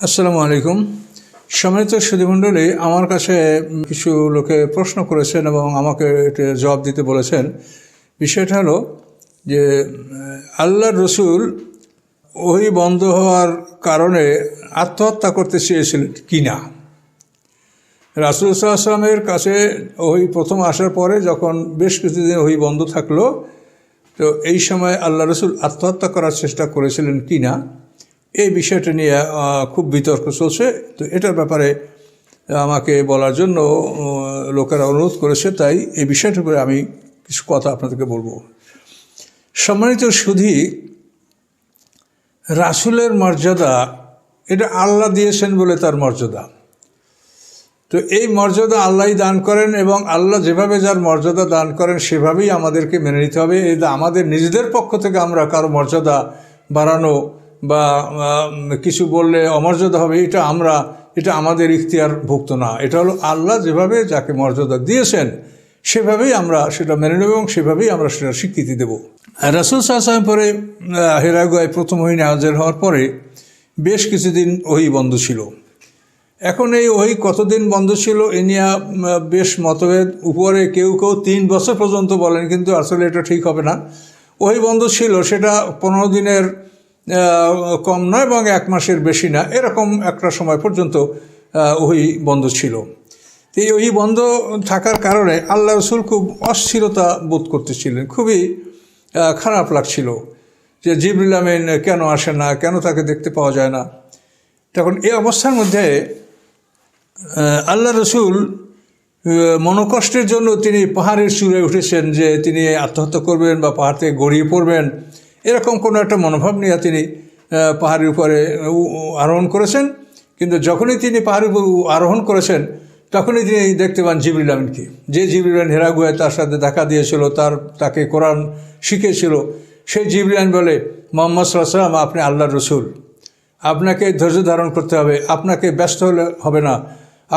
আসসালামু আলাইকুম। সম্মানিত সুধীমণ্ডলী, আমার কাছে কিছু লোকে প্রশ্ন করেছেন এবং আমাকে জবাব দিতে বলেছেন। বিষয়টা হলো যে, আল্লাহর রসুল ওই বন্ধ হওয়ার কারণে আত্মহত্যা করতে চেয়েছিলেন কি না রাসুল সাল্লামের কাছে ওই প্রথম আসার পরে যখন বেশ কিছুদিন ওই বন্ধ থাকল, তো এই সময় আল্লাহ রসুল আত্মহত্যা করার চেষ্টা করেছিলেন কি না এই বিষয়টা নিয়ে খুব বিতর্ক চলছে। তো এটার ব্যাপারে আমাকে বলার জন্য লোকেরা অনুরোধ করেছে, তাই এই বিষয়টার উপরে আমি কিছু কথা আপনাদেরকে বলব। সম্মানিত সুধী, রাসুলের মর্যাদা, এটা আল্লাহ দিয়েছেন বলে তার মর্যাদা। তো এই মর্যাদা আল্লাহই দান করেন এবং আল্লাহ যেভাবে যার মর্যাদা দান করেন, সেভাবেই আমাদেরকে মেনে নিতে হবে। এটা আমাদের নিজেদের পক্ষ থেকে আমরা কারও মর্যাদা বাড়ানো বা কিছু বললে অমর্যাদা হবে, এটা আমরা, এটা আমাদের ইখতিয়ার ভুক্ত না। এটা হলো আল্লাহ যেভাবে যাকে মর্যাদা দিয়েছেন, সেভাবেই আমরা সেটা মেনে নেব এবং সেভাবেই আমরা সেটা স্বীকৃতি দেব। রাসুল সাহসালাম পরে হেরাগুয়ায় প্রথম হইনে হাজির হওয়ার পরে বেশ কিছুদিন ওই বন্ধ ছিল। এখন এই ওই কতদিন বন্ধ ছিল, এ নিয়ে বেশ মতভেদ। উপরে কেউ কেউ তিন বছর পর্যন্ত বলেন, কিন্তু আসলে এটা ঠিক হবে না। ওই বন্ধ ছিল, সেটা পনেরো দিনের কম নয় এবং এক মাসের বেশি না। এরকম একটা সময় পর্যন্ত ওই বন্ধ ছিল। এই ওই বন্ধ থাকার কারণে আল্লাহ রসুল খুব অস্থিরতা বোধ করতেছিলেন। খুবই খারাপ লাগছিল যে জিবরুল কেন আসে না, কেন তাকে দেখতে পাওয়া যায় না। তখন এই অবস্থার মধ্যে আল্লাহ রসুল মনোকষ্টের জন্য তিনি পাহাড়ের চূড়ায় উঠেছেন যে তিনি আত্মহত্যা করবেন বা পাহাড় থেকে গড়িয়ে পড়বেন। এরকম কোনো একটা মনোভাব নিয়ে তিনি পাহাড়ের উপরে আরোহণ করেছেন। কিন্তু যখনই তিনি পাহাড়ের উপর আরোহণ করেছেন, তখনই তিনি দেখতে পান জিবরিল আমিনকে। যে জিবরিল আমিন হেরাগুয়ায় তার সাথে দেখা দিয়েছিল, তার, তাকে কোরআন শিখেছিল সেই জিবরিল আমিন বলে, মোহাম্মদ সাল্লাম আপনি আল্লাহর রসুল। আপনাকে ধৈর্য ধারণ করতে হবে, আপনাকে ব্যস্ত হলে হবে না।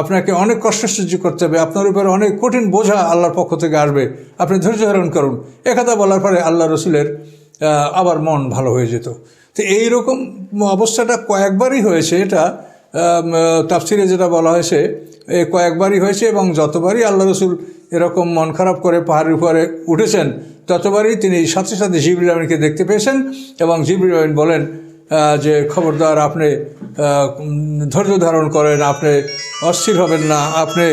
আপনাকে অনেক কষ্ট সহ্য করতে হবে, আপনার উপরে অনেক কঠিন বোঝা আল্লাহর পক্ষ থেকে আসবে। আপনি ধৈর্য ধারণ করুন। একথা বলার পরে আল্লাহ রসুলের আবার মন ভালো হয়ে যেত। তো এই রকম অবস্থাটা কয়েকবারই হয়েছে, এটা তাফসিরে যেটা বলা হয়েছে, এ কয়েকবারই হয়েছে এবং যতবারই আল্লাহ রসুল এরকম মন খারাপ করে পাহাড়ের উপরে উঠেছেন, ততবারই তিনি সাথে সাথে জিবরিল আমিনকে দেখতে পেয়েছেন এবং জিবরিল আমিন বলেন যে খবরদার, আপনি ধৈর্য ধারণ করেন, আপনি অস্থির হবেন না, আপনি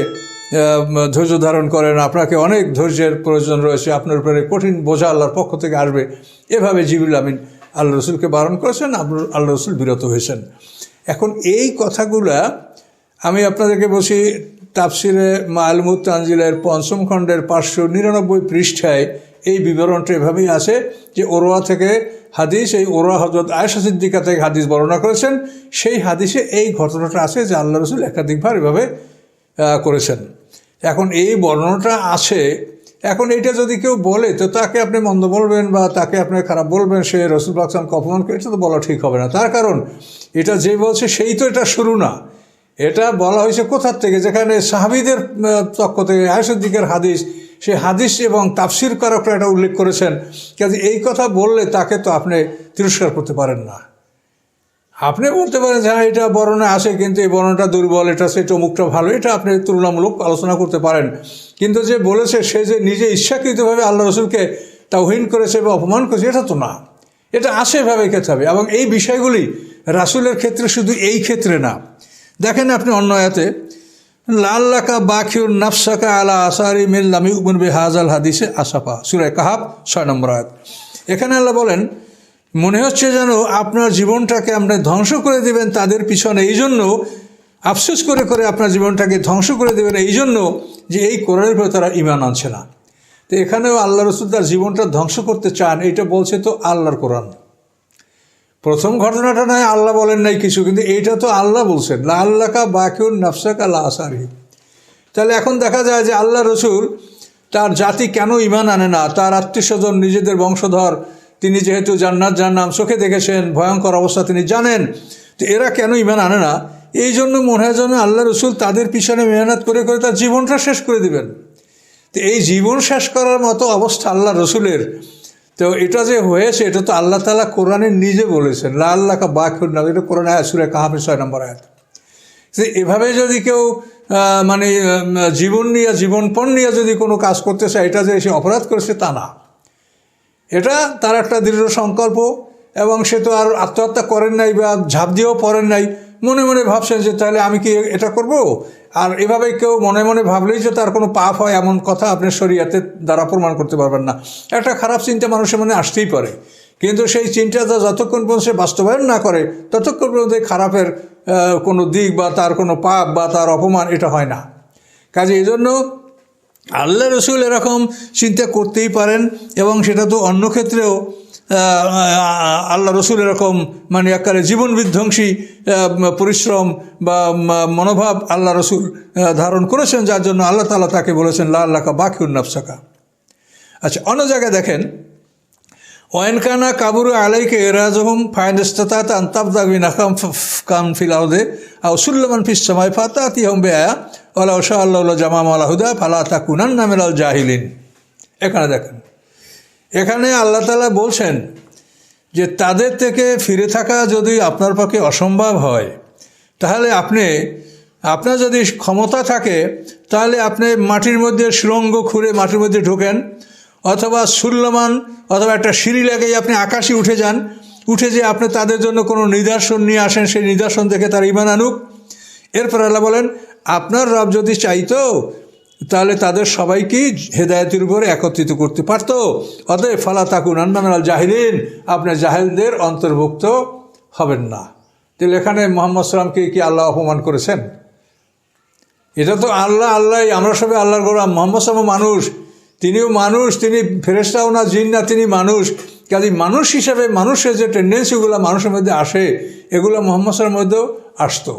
ধৈর্য ধারণ করেন, আপনাকে অনেক ধৈর্যের প্রয়োজন রয়েছে, আপনার উপরে কঠিন বোঝা আল্লাহর পক্ষ থেকে আসবে। এভাবে জিবুল আমিন আল্লাহ রসুলকে বারণ করেছেন আল্লাহ- রসুল বিরত হয়েছেন। এখন এই কথাগুলা আমি আপনাদেরকে বলছি, তাফসিরে মালমুদ তানজিলের পঞ্চম খণ্ডের পাঁচশো নিরানব্বই পৃষ্ঠায় এই বিবরণটা এভাবেই আছে যে ওরোয়া থেকে হাদিস, এই ওরোয়া হজরত আয়সা সিদ্দিকা থেকে হাদিস বর্ণনা করেছেন। সেই হাদিসে এই ঘটনাটা আছে যে আল্লাহ রসুল একাধিকবার এভাবে করেছেন। এখন এই বর্ণনাটা আছে, এখন এটা যদি কেউ বলে, তো তাকে আপনি মন্দ বলবেন বা তাকে আপনি খারাপ বলবেন, সে রসুল পাকসামকে অপমান করে এটা তো বলা ঠিক হবে না। তার কারণ, এটা যে বলছে সেই তো এটা শুরু না। এটা বলা হয়েছে কোথার থেকে? যেখানে সাহাবিদের পক্ষ থেকে আয়সের দিকের হাদিস, সে হাদিস এবং তাফসির কারকরা এটা উল্লেখ করেছেন। কাজে এই কথা বললে তাকে তো আপনি তিরস্কার করতে পারেন না। আপনি বলতে পারেন যে হ্যাঁ এটা বর্ণনা আছে, কিন্তু এই বর্ণনাটা দুর্বল, এটা সেটা মুখটা ভালো। এটা আপনি তুলনামূলক আলোচনা করতে পারেন। কিন্তু যে বলেছে, সে যে নিজে ইচ্ছাকৃতভাবে আল্লাহ রসুলকে তাওহিন করেছে বা অপমান করেছে, এটা তো না। এটা আছে ভাবে খেতে হবে। এবং এই বিষয়গুলি রাসুলের ক্ষেত্রে শুধু এই ক্ষেত্রে না। দেখেন আপনি অন্য আয়াতে, লাল্লাকা বাকিউর নাফসাকা আলা আসারি মিল্লামি উমরবে হাজাল হাদিসে আসাপা সুরায় কাহাব ছয় নম্বর আয়াত। এখানে আল্লাহ বলেন মনে হচ্ছে যেন আপনার জীবনটাকে আপনি ধ্বংস করে দেবেন তাদের পিছনে। এই জন্য, আফসোস করে করে আপনার জীবনটাকে ধ্বংস করে দেবেন। এই জন্য যে এই কোরআনের উপরে তারা ইমান আনছে না। তো এখানেও আল্লাহ রসুল তার জীবনটা ধ্বংস করতে চান এটা বলছে তো আল্লাহর কোরআন। প্রথম ঘটনাটা নয়, আল্লাহ বলেন নাই কিছু, কিন্তু এইটা তো আল্লাহ বলছেন লা আল্লাহকা বাকিউন নাফসাকা লা আসারি। তাহলে এখন দেখা যায় যে আল্লাহ রসুল তার জাতি কেন ইমান আনে না? তার আত্মীয় স্বজন নিজেদের বংশধর তিনি যেহেতু জান্নাত জান্নাম চোখে দেখেছেন, ভয়ঙ্কর অবস্থা তিনি জানেন, তো এরা কেন ইমান আনে না? এই জন্য মনে হয় যেন আল্লাহ রসুল তাদের পিছনে মেহনত করে করে তার জীবনটা শেষ করে দিবেন। তো এই জীবন শেষ করার মতো অবস্থা আল্লাহ রসুলের। তো এটা যে হয়েছে, এটা তো আল্লাহ তালা কোরআনে নিজে বলেছেন। লা আল্লাহ কা বাকুর না এটা কোরআন আয়াত, সুরে কাহাফে ছয় নম্বর আয়াত। এভাবে যদি কেউ মানে জীবন নিয়ে, জীবনপণ নিয়ে যদি কোনো কাজ করতে চায়, এটা যে সে অপরাধ করেছে তা না। এটা তার একটা দৃঢ় সংকল্প এবং সে তো আর আত্মহত্যা করেন নাই বা ঝাঁপ দিয়েও পড়েন নাই। মনে মনে ভাবছেন যে তাহলে আমি কি এটা করব? আর এভাবে কেউ মনে মনে ভাবলেই যে তার কোনো পাপ হয় এমন কথা আপনি শরীয়তের দ্বারা প্রমাণ করতে পারবেন না। একটা খারাপ চিন্তা মানুষের মনে আসতেই পারে। কিন্তু সেই চিন্তাটা যতক্ষণ পর্যন্ত সে বাস্তবায়ন না করে, ততক্ষণ পর্যন্ত খারাপের কোনো দিক বা তার কোনো পাপ বা তার অপমান এটা হয় না। কাজে এই জন্য আল্লাহ রসুল এরকম চিন্তা করতেই পারেন এবং সেটা তো অন্য ক্ষেত্রেও আল্লাহ রসুল এরকম মানে একারে জীবন বিধ্বংসী পরিশ্রম বা মনোভাব আল্লাহ রসুল ধারণ করেছেন, যার জন্য আল্লাহ তালা তাকে বলেছেন, লা বাকি উন্নাফসাকা আচ্ছা অন্য জায়গায় দেখেন ওয়ানকানা কাবুরু আলাইকে এরাজহম ফায়নস্তাত আন্তাবদাগি নাকাম কাম ফিলাউদে আও সুল্লমান ফিস সময় ফাতাতি হম বেয়া ওলা ওশা আল্লাহ জামাম আলাহুদা ফালা তাকুনান নামের আল জাহিলিন। এখানে দেখেন। এখানে আল্লাহ তালা বলছেন যে তাদের থেকে ফিরে থাকা যদি আপনার পক্ষে অসম্ভব হয়, তাহলে আপনি, আপনার যদি ক্ষমতা থাকে, তাহলে আপনি মাটির মধ্যে সুরঙ্গ খুঁড়ে মাটির মধ্যে ঢোকেন। অথবা সুল্লমান অথবা একটা সিঁড়ি লাগিয়ে আপনি আকাশে উঠে যান, উঠে যে আপনি তাদের জন্য কোনো নিদর্শন নিয়ে আসেন, সেই নিদর্শন দেখে তার ইমান আনুক। এরপর আল্লাহ বলেন, আপনার রব যদি চাইতো, তাহলে তাদের সবাইকেই হেদায়তের উপরে একত্রিত করতে পারতো। অতএব ফালা তাকুন আন্নামাল জাহিলিন, আপনি জাহেলদের অন্তর্ভুক্ত হবেন না। তাহলে এখানে মোহাম্মদ সাল্লামকে কি আল্লাহ অপমান করেছেন? এটা তো আল্লাহ আল্লাহ, আমরা সবাই আল্লাহর গোলাম, মোহাম্মদ সাল্লাম মানুষ। তিনিও মানুষ, তিনি ফেরেস্তাও না, জিন না, তিনি মানুষ। কাজে মানুষ হিসাবে মানুষের যে টেন্ডেন্সিগুলো মানুষের মধ্যে আসে, এগুলো মোহাম্মদ সাল্লামের মধ্যেও আসতো।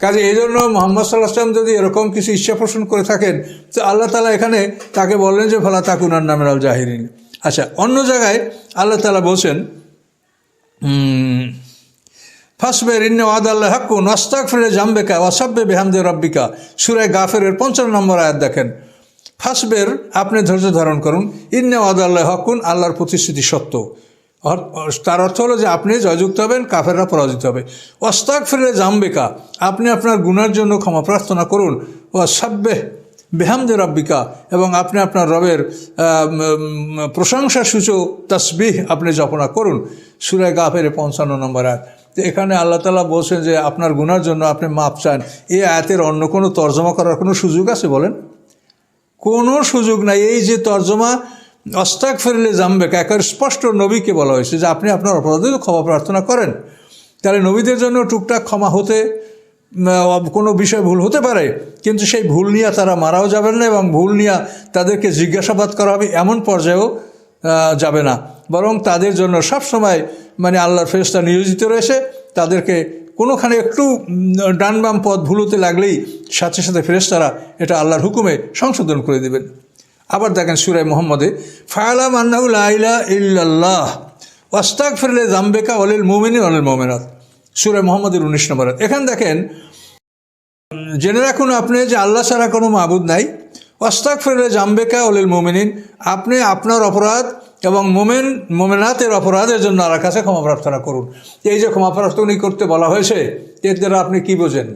কাজে এই জন্য মোহাম্মদ সাল্লাহ আসলাম যদি এরকম কিছু ইচ্ছা পোষণ করে থাকেন, তো আল্লাহ তালা এখানে তাকে বললেন যে, ফালা তাকুনার নামের আল জাহিরিন। আচ্ছা অন্য জায়গায় আল্লাহ তালা বলছেন ফাসবে রিন্নে ওয়াদ আল্লাহ হাক্কু নস্তাক ফিরে জাম্বেকা বেহামদে রব্বিকা। সুরায় গাফেরের পঞ্চান্ন নম্বর আয়াত দেখেন। ফাসবের আপনি ধৈর্য ধারণ করুন। ইন্নে ওয়াদ আল্লাহ হকুন, আল্লাহর প্রতিশ্রুতি সত্য। তার অর্থ হলো যে আপনি জয়যুক্ত হবেন, কাফেররা পরাজিত হবে। অস্তাক ফিরে জাম্বেকা আপনি আপনার গুনার জন্য ক্ষমা প্রার্থনা করুন। ও সাব্বে বেহামদে রব্বিকা, এবং আপনি আপনার রবের প্রশংসা সূচক তসবিহ আপনি জপনা করুন। সুরায় গাফের পঞ্চান্ন নম্বর আয়াত। তো এখানে আল্লাহ তালা বলছেন যে আপনার গুনার জন্য আপনি মাপ চান। এই আয়াতের অন্য কোনো তর্জমা করার কোনো সুযোগ আছে বলেন? কোনো সুযোগ নাই। এই যে তর্জমা অস্তাক ফেরলে জামবেক একের স্পষ্ট নবীকে বলা হয়েছে যে আপনি আপনার অপরাধে ক্ষমা প্রার্থনা করেন। তাহলে নবীদের জন্য টুকটাক ক্ষমা হতে কোনো বিষয় ভুল হতে পারে, কিন্তু সেই ভুল নিয়ে তারা মারাও যাবেন না এবং ভুল নিয়ে তাদেরকে জিজ্ঞাসাবাদ করা হবে এমন পর্যায়েও যাবে না। বরং তাদের জন্য সব সময় মানে আল্লাহর ফেরস্তা নিয়োজিত রয়েছে, তাদেরকে কোনোখানে একটু ডান বাম পথ ভুল হতে লাগলেই সাথে সাথে ফেরেস্তারা এটা আল্লাহর হুকুমে সংশোধন করে দেবেন। আবার দেখেন সুরাই মোহাম্মদে, ফায়ালাম আন্নাউল আইলা ইল্লাল্লাহ ওয়াস্তাক ফিরলে জাম্বেকা অলিল মোমিনী অলিল মোমেনাত। সুরাই মোহাম্মদের উনিশ নম্বর। এখানে দেখেন, জেনে রাখুন আপনি যে আল্লাহ ছাড়া কোনো মাবুদ নাই। ওয়াস্তাক ফিরলে জাম্বেকা অলিল মোমিনিন, আপনি আপনার অপরাধ এবং মোমেন মোমেনাতের অপরাধের জন্য আল্লাহর কাছে ক্ষমা প্রার্থনা করুন। এই যে ক্ষমা প্রার্থনা করতে বলা হয়েছে, এর দ্বারা আপনি কি বোঝেন?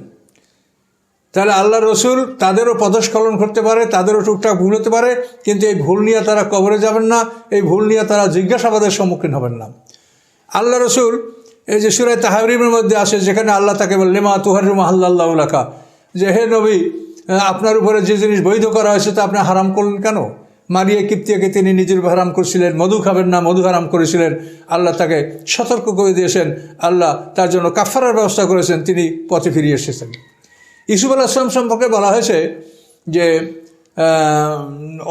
তাহলে আল্লাহ রসুল তাদেরও পদস্খলন করতে পারে, তাদেরও টুকটাক ভুল হতে পারে, কিন্তু এই ভুল নিয়ে তারা কবরে যাবেন না, এই ভুল নিয়ে তারা জিজ্ঞাসাবাদের সম্মুখীন হবেন না। আল্লাহ রসুল, এই যে সুরায় তাহারিমের মধ্যে আসে, যেখানে আল্লাহ তাকে বললে মা তুহারি মাহাল্লাহ লেখা যে, হে নবী আপনার উপরে যে জিনিস বৈধ করা হয়েছে তা আপনি হারাম করলেন কেন? মারিয়া কিপ্তিয়াকে তিনি নিজের হারাম করেছিলেন, মধু খাবেন না, মধু হারাম করেছিলেন। আল্লাহ তাকে সতর্ক করে দিয়েছেন, আল্লাহ তার জন্য কাফারার ব্যবস্থা করেছেন, তিনি পথে ফিরিয়ে এসেছেন। ইসুফ আল আসলাম সম্পর্কে বলা হয়েছে যে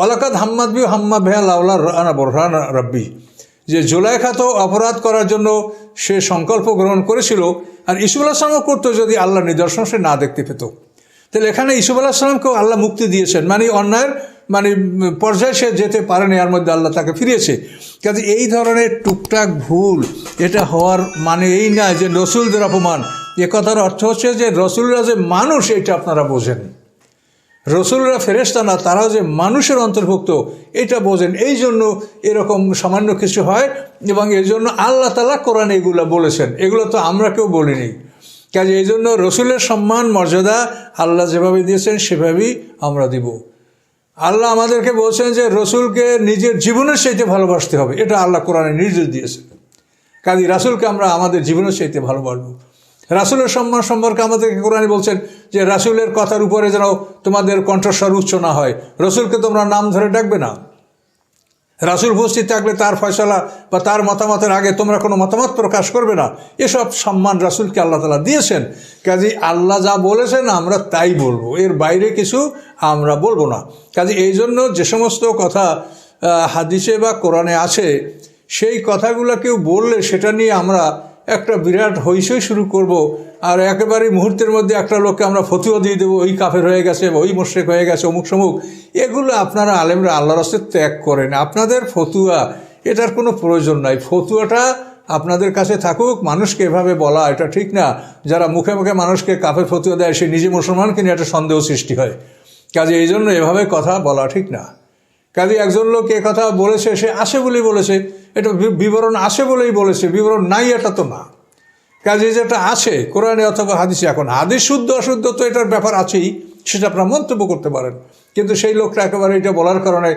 অলাকাত হাম্মাদ বি হাম্মা ভেয়া লাউলা রানা বরহান রব্বি। যে জোলাইখা তো অপরাধ করার জন্য সে সংকল্প গ্রহণ করেছিল, আর ইসুফ আলাহিসামও করতো যদি আল্লাহ নিদর্শন সে না দেখতে পেত। তাহলে এখানে ইসুফ আলাহিসামকেও আল্লাহ মুক্তি দিয়েছেন মানে অন্যায়ের মানে পর্যায়ে সে যেতে পারেনি এর মধ্যে আল্লাহ তাকে ফিরিয়েছে। কাজে এই ধরনের টুকটাক ভুল, এটা হওয়ার মানে এই না যে রসুলদের অপমান। এ কথার অর্থ হচ্ছে যে রসুলরা যে মানুষ, এটা আপনারা বোঝেন। রসুলরা ফেরেস্তা না, তারাও যে মানুষের অন্তর্ভুক্ত, এটা বোঝেন। এই জন্য এরকম সামান্য কিছু হয় এবং এই জন্য আল্লাহ তালা কোরআন এগুলো বলেছেন। এগুলো তো আমরা কেউ বলিনি। কাজে এই জন্য রসুলের সম্মান, মর্যাদা আল্লাহ যেভাবে দিয়েছেন, সেভাবেই আমরা দিব। আল্লাহ আমাদেরকে বলছেন যে রসুলকে নিজের জীবনের চাইতে ভালোবাসতে হবে। এটা আল্লাহ কোরআনে নির্দেশ দিয়েছে। কাজী রাসুলকে আমরা আমাদের জীবনের চাইতে ভালোবাসবো। রাসুলের সম্মান সম্পর্কে আমাদেরকে কোরআনে বলছেন যে রাসুলের কথার উপরে যেন তোমাদের কণ্ঠস্বর উচ্চ না হয়। রসুলকে তোমরা নাম ধরে ডাকবে না। রাসুল উপস্থিত থাকলে তার ফয়সলা বা তার মতামতের আগে তোমরা কোনো মতামত প্রকাশ করবে না। এসব সম্মান রাসুলকে আল্লাহ তালা দিয়েছেন। কাজে আল্লাহ যা বলেছেন আমরা তাই বলব। এর বাইরে কিছু আমরা বলব না। কাজে এই জন্য যে সমস্ত কথা হাদিসে বা কোরআনে আছে, সেই কথাগুলো কেউ বললে সেটা নিয়ে আমরা একটা বিরাট হইসই শুরু করব। আর একেবারে মুহূর্তের মধ্যে একটা লোককে আমরা ফতুয়া দিয়ে দেবো, ওই কাফের হয়ে গেছে, ওই মোশেক হয়ে গেছে, অমুক সমুক। এগুলো আপনারা আলেমরা আল্লাহ রাস্তে ত্যাগ করেন। আপনাদের ফতুয়া, এটার কোনো প্রয়োজন নাই। ফতুয়াটা আপনাদের কাছে থাকুক, মানুষকে এভাবে বলা এটা ঠিক না। যারা মুখে মুখে মানুষকে কাফের ফতুয়া দেয়, সে নিজে মুসলমান নিয়ে একটা সন্দেহ সৃষ্টি হয়। কাজে এই জন্য এভাবে কথা বলা ঠিক না। কাজে একজন লোক এ কথা বলেছে, সে আসে বলেই বলেছে। এটা বিবরণ আসে বলেই বলেছে, বিবরণ নাই এটা তো না। কাজে যেটা আছে, কোরআনে অথবা হাদিসে, এখন হাদিস শুদ্ধ, অশুদ্ধ তো এটার ব্যাপার আছেই, সেটা আপনার মন্তব্য করতে পারেন। কিন্তু সেই লোকটা একেবারে এটা বলার কারণে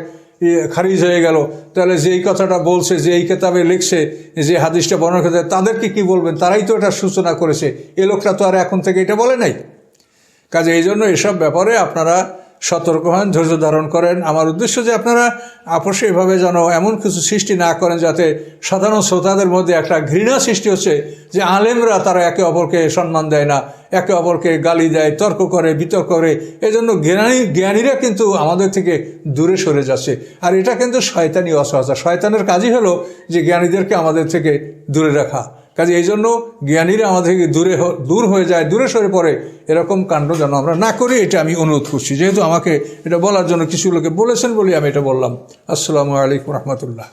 খারিজ হয়ে গেল। তাহলে যে এই কথাটা বলছে যে এই কেতাবে লিখছে, যে হাদিসটা বর্ণনা করতে, তাদেরকে কি বলবেন? তারাই তো এটা সূচনা করেছে। এ লোকটা তো আর এখন থেকে এটা বলে নাই। কাজে এই জন্য এসব ব্যাপারে আপনারা সতর্ক হন, ধৈর্য ধারণ করেন। আমার উদ্দেশ্য যে আপনারা আপসে এভাবে যেন এমন কিছু সৃষ্টি না করেন যাতে সাধারণ শ্রোতাদের মধ্যে একটা ঘৃণা সৃষ্টি হচ্ছে যে আলেমরা তারা একে অপরকে সম্মান দেয় না, একে অপরকে গালি দেয়, তর্ক করে, বিতর্ক করে। এজন্য জ্ঞানী, জ্ঞানীরা কিন্তু আমাদের থেকে দূরে সরে যাচ্ছে। আর এটা কিন্তু শয়তানি অসহজা শয়তানের কাজই হলো যে জ্ঞানীদেরকে আমাদের থেকে দূরে রাখা। কাজে এই জন্য জ্ঞানীরা আমাদের থেকে দূরে দূর হয়ে যায়, দূরে সরে পড়ে। এরকম কাণ্ড যেন আমরা না করি, এটা আমি অনুরোধ করছি। যেহেতু আমাকে এটা বলার জন্য কিছু লোকে বলেছেন বলে আমি এটা বললাম। আসসালামু আলাইকুম রহমতুল্লাহ।